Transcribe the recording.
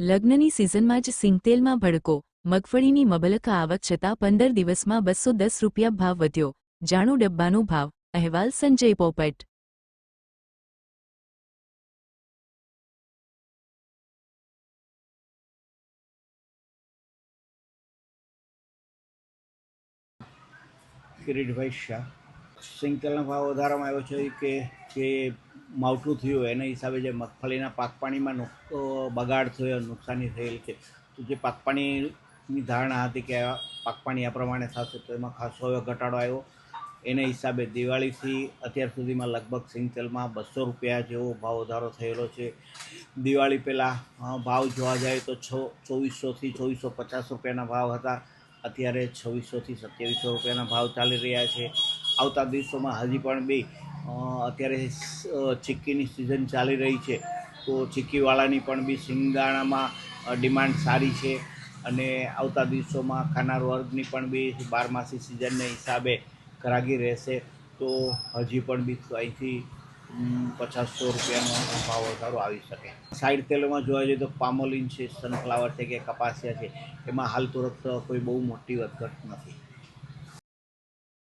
લગ્નની સિઝનમાં જ સિંગતેલમાં ભડકો, મગફળીની મબલક આવક છતાં પંદર દિવસમાં બસો દસ રૂપિયા ભાવ વધ્યો. જાણો ડબ્બાનો ભાવ, અહેવાલ સંજય પોપટ. કિરીટભાઈ શાહ. સિંગતેલનો ભાવ વધારવામાં આવ્યો છે કે માવઠું થયું, એના હિસાબે જે મગફળીના પાક પાણીમાં નુક બગાડ થયો, નુકસાની થયેલ છે. તો જે પાક પાણીની ધારણા હતી કે પાક પાણી આ પ્રમાણે થશે, તો એમાં ખાસો એવો ઘટાડો આવ્યો. એના હિસાબે દિવાળીથી અત્યાર સુધીમાં લગભગ સિંગતેલમાં બસો રૂપિયા જેવો ભાવ વધારો થયેલો છે. દિવાળી પહેલાં ભાવ જોવા જાય તો છ, ચોવીસોથી ચોવીસો પચાસ રૂપિયાના ભાવ હતા. અત્યારે છવ્વીસોથી સત્યાવીસો રૂપિયાના ભાવ ચાલી રહ્યા છે. આવતા દિવસોમાં હજી પણ બી અત્યારે ચીક્કીની સિઝન ચાલી રહી છે. તો ચીક્કીવાળાની પણ બી સિંગાણામાં ડિમાન્ડ સારી છે. અને આવતા દિવસોમાં ખાનાર વર્ગની પણ બી બારમાસી સિઝનને હિસાબે ગ્રાહકી રહેશે. તો હજી પણ બી અહીંથી પચાસસો રૂપિયાનો ભાવ વધારો આવી શકે. સાઈડ તેલોમાં જોવા જઈએ તો પામોલિન છે સનફ્લાવર છે કે કપાસિયા છે, એમાં હાલ તુરત કોઈ બહુ મોટી વધઘટ નથી.